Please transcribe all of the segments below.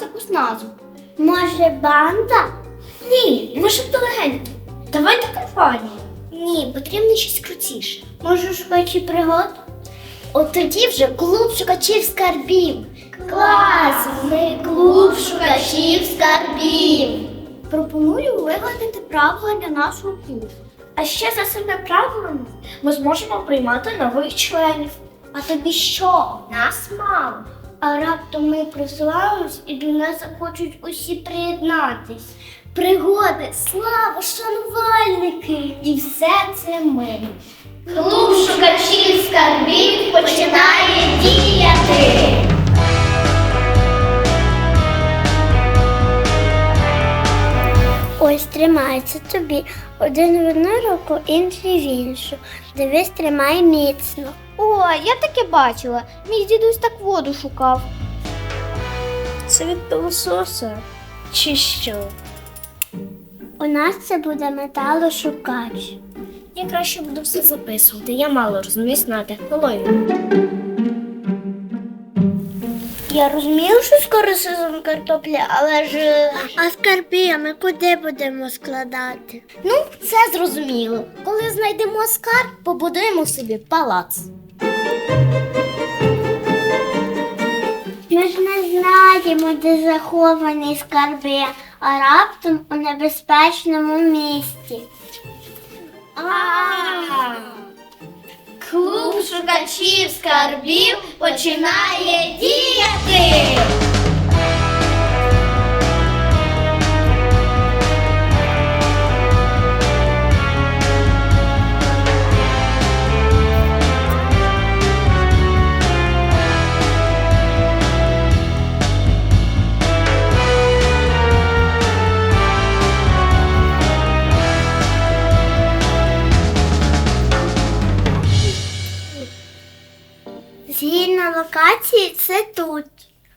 якусь назву. Може, банда? Ні, ми ж інтелігентні. Давайте компанію. Ні, потрібно щось крутіше. Може, шукачі пригод? От тоді вже клуб шукачів скарбів. Клас! Ми клуб шукачів скарбів. Пропоную вигадати правила для нашого клубу. А ще за цими правилами ми зможемо приймати нових членів. А тобі що? Нас мало. А раптом ми прославимось і до нас хочуть усі приєднатись. Пригоди, слава, шанувальники! І все це ми. Клуб шукачів скарбів починає діяти. Ось тримається тобі. Один в одну руку, інший в іншу. Дивись, тримай міцно. О, я таке бачила. Мій дідусь так воду шукав. Це від пилососа? Чи що? У нас це буде металошукач. Я краще буду все записувати. Я мало розумію на технологію. Я розумію, що скоро сезон картоплі, але ж. А скарби ми куди будемо складати? Ну, це зрозуміло. Коли знайдемо скарб, побудуємо собі палац. Ми ж не знаємо, де заховані скарби, а раптом у небезпечному місці. Клуб шукачів скарбів починає діяти. Локації, це тут.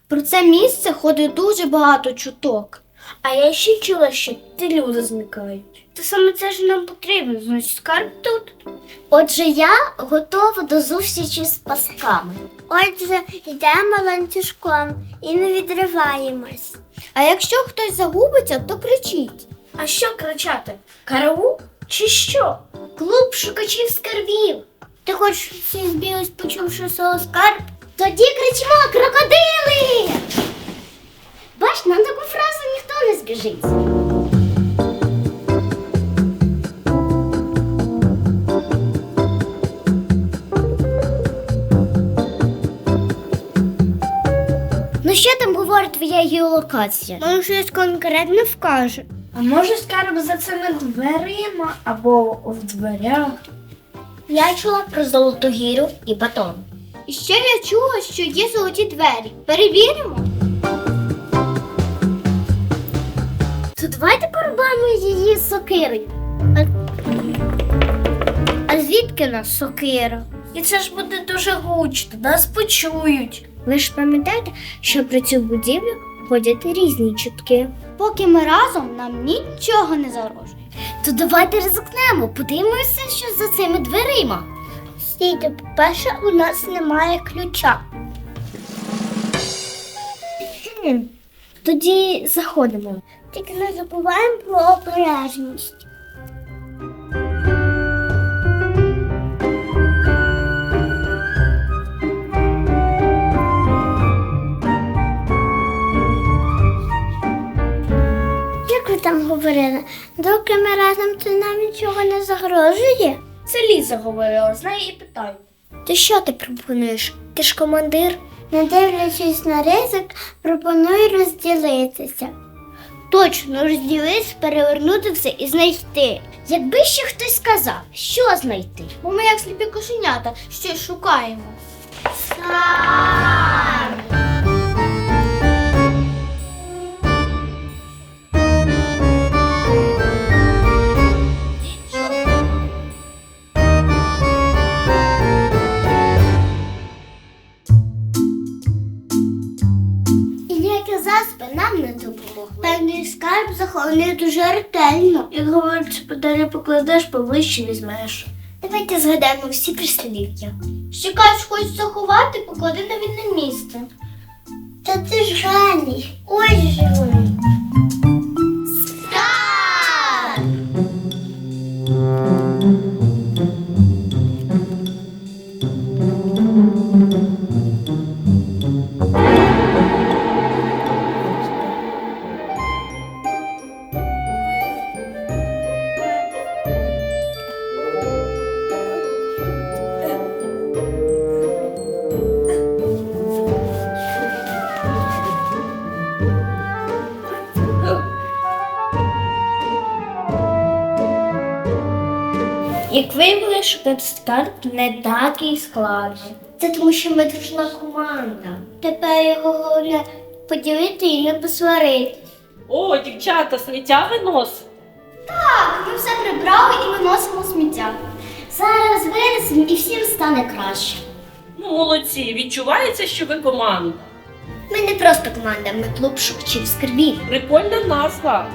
Про це місце ходить дуже багато чуток. А я ще чула, що ті люди зникають. То саме це ж нам потрібно, значить скарб тут. Отже, я готова до зустрічі з пасками. Отже, йдемо ланцюжком і не відриваємось. А якщо хтось загубиться, то кричіть. А що кричати? Караул? Чи що? Клуб шукачів скарбів. Ти хочеш всі збілись, почувши слово скарб? Тоді кричимо крокодили. Бач, на таку фразу ніхто не збіжить. Ну що там говорить твоя геолокація? Може, щось конкретне вкаже. А може скарб за цими дверима або в дверях? Я чула про золоту гірю і батон. І ще я чула, що є золоті двері. Перевіримо. То давайте порубаємо її сокирою. А, а звідки нас сокира? І це ж буде дуже гучно, нас почують. Ви ж пам'ятаєте, що про цю будівлю ходять різні чутки. Поки ми разом, нам нічого не загрожує. То давайте ризикнемо, подивимося, що за цими дверима. Стійте, по-перше, у нас немає ключа. Тоді заходимо. Тільки не забуваємо про обережність. Як ви там говорили, доки ми разом, то нам нічого не загрожує. Це Ліза говорила, з неї і питай. Ти що ти пропонуєш? Ти ж командир? Не дивлячись на ризик, пропоную розділитися. Точно розділись, перевернути все і знайти. Якби ще хтось сказав, що знайти? Бо ми як сліпі кошенята, щось шукаємо. І захований дуже ретельно. Як говориться, подалі покладеш, поближче візьмеш. Давайте згадаємо всі прислів'я. Що кажеш, хочеш заховати, поклади на вільне місце. Та ти ж геній. Ось же вони. Як виявилося, що кацкарт не такий складний. Це тому, що ми дружна команда. Тепер його головне поділити і не посварити. О, дівчата, сміття винос. Так, ми все прибрали і виносимо сміття. Зараз винесемо і всім стане краще. Ну, молодці, відчувається, що ви команда. Ми не просто команда, ми клуб шукачів скарбів. Прикольна назва.